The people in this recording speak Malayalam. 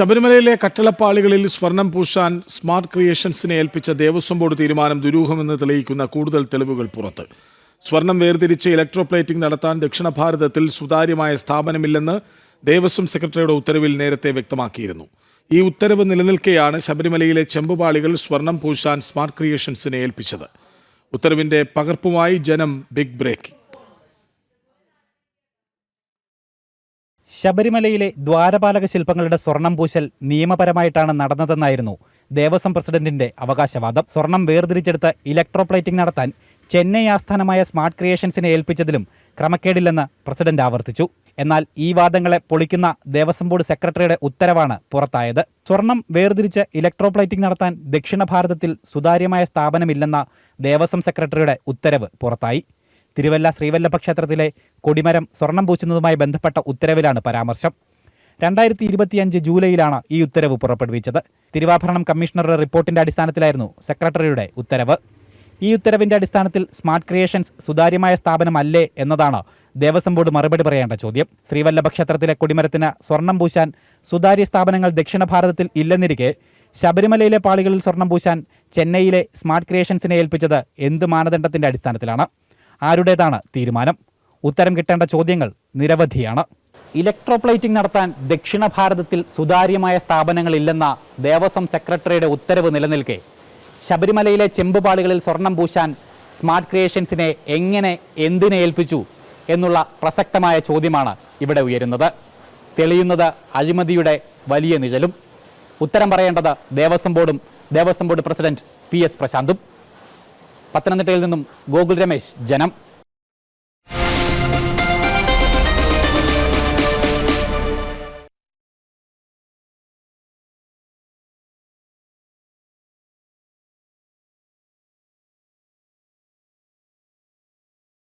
ശബരിമലയിലെ കട്ടളപ്പാളികളിൽ സ്വർണം പൂശാൻ സ്മാർട്ട് ക്രിയേഷൻസിനെ ഏൽപ്പിച്ച ദേവസ്വം ബോർഡ് തീരുമാനം ദുരൂഹമെന്ന് തെളിയിക്കുന്ന കൂടുതൽ തെളിവുകൾ പുറത്ത്. സ്വർണം വേർതിരിച്ച് ഇലക്ട്രോപ്ലേറ്റിംഗ് നടത്താൻ ദക്ഷിണ ഭാരതത്തിൽ സുതാര്യമായ സ്ഥാപനമില്ലെന്ന് ദേവസ്വം സെക്രട്ടറിയുടെ ഉത്തരവിൽ നേരത്തെ വ്യക്തമാക്കിയിരുന്നു. ഈ ഉത്തരവ് നിലനിൽക്കെയാണ് ശബരിമലയിലെ ചെമ്പുപാളികൾ സ്വർണം പൂശാൻ സ്മാർട്ട് ക്രിയേഷൻസിനെ ഏൽപ്പിച്ചത്. ഉത്തരവിന്റെ പകർപ്പുമായി ജനം ബിഗ് ബ്രേക്ക്. ശബരിമലയിലെ ദ്വാരപാലക ശില്പങ്ങളുടെ സ്വർണം പൂശൽ നിയമപരമായിട്ടാണ് നടന്നതെന്നായിരുന്നു ദേവസ്വം പ്രസിഡന്റിന്റെ അവകാശവാദം. സ്വർണം വേർതിരിച്ചെടുത്ത് ഇലക്ട്രോപ്ലേറ്റിംഗ് നടത്താൻ ചെന്നൈ ആസ്ഥാനമായ സ്മാർട്ട് ക്രിയേഷൻസിനെ ഏൽപ്പിച്ചതിലും ക്രമക്കേടില്ലെന്ന് പ്രസിഡന്റ് ആവർത്തിച്ചു. എന്നാൽ ഈ വാദങ്ങളെ പൊളിക്കുന്ന ദേവസ്വം ബോർഡ് സെക്രട്ടറിയുടെ ഉത്തരവാണ് പുറത്തായത്. സ്വർണം വേർതിരിച്ച് ഇലക്ട്രോപ്ലേറ്റിംഗ് നടത്താൻ ദക്ഷിണ ഭാരതത്തിൽ സുതാര്യമായ സ്ഥാപനമില്ലെന്ന ദേവസ്വം സെക്രട്ടറിയുടെ ഉത്തരവ് പുറത്തായി. തിരുവല്ല ശ്രീവല്ലഭ ക്ഷേത്രത്തിലെ കൊടിമരം സ്വർണം പൂശുന്നതുമായി ബന്ധപ്പെട്ട ഉത്തരവിലാണ് പരാമർശം. രണ്ടായിരത്തി ഇരുപത്തിയഞ്ച് ജൂലൈയിലാണ് ഈ ഉത്തരവ് പുറപ്പെടുവിച്ചത്. തിരുവാഭരണം കമ്മീഷണറുടെ റിപ്പോർട്ടിന്റെ അടിസ്ഥാനത്തിലായിരുന്നു സെക്രട്ടറിയുടെ ഉത്തരവ്. ഈ ഉത്തരവിന്റെ അടിസ്ഥാനത്തിൽ സ്മാർട്ട് ക്രിയേഷൻസ് സുതാര്യമായ സ്ഥാപനമല്ലേ എന്നതാണ് ദേവസ്വം ബോർഡ് മറുപടി പറയേണ്ട ചോദ്യം. ശ്രീവല്ലഭ ക്ഷേത്രത്തിലെ കൊടിമരത്തിന് സ്വർണം പൂശാൻ സുതാര്യ സ്ഥാപനങ്ങൾ ദക്ഷിണ ഭാരതത്തിൽ ഇല്ലെന്നിരിക്കെ ശബരിമലയിലെ പാളികളിൽ സ്വർണം പൂശാൻ ചെന്നൈയിലെ സ്മാർട്ട് ക്രിയേഷൻസിനെ ഏൽപ്പിച്ചത് എന്ത് മാനദണ്ഡത്തിന്റെ അടിസ്ഥാനത്തിലാണ്? ആരുടേതാണ് തീരുമാനം? ഉത്തരം കിട്ടേണ്ട ചോദ്യങ്ങൾ നിരവധിയാണ്. ഇലക്ട്രോപ്ലേറ്റിംഗ് നടത്താൻ ദക്ഷിണ ഭാരതത്തിൽ സുതാര്യമായ സ്ഥാപനങ്ങളില്ലെന്ന ദേവസ്വം സെക്രട്ടറിയുടെ ഉത്തരവ് നിലനിൽക്കെ. ശബരിമലയിലെ ചെമ്പുപാളികളിൽ സ്വർണം പൂശാൻ സ്മാർട്ട് ക്രിയേഷൻസിനെ എങ്ങനെ എന്തിനെ ഏൽപ്പിച്ചു എന്നുള്ള പ്രസക്തമായ ചോദ്യമാണ് ഇവിടെ ഉയരുന്നത്. തെളിയുന്നത് അഴിമതിയുടെ വലിയ നിഴലും. ഉത്തരം പറയേണ്ടത് ദേവസ്വം ബോർഡും Devaswom board president P S പ്രശാന്തും. പത്തനംതിട്ടയിൽ നിന്നും ഗോകുൽ രമേശ് ജനം.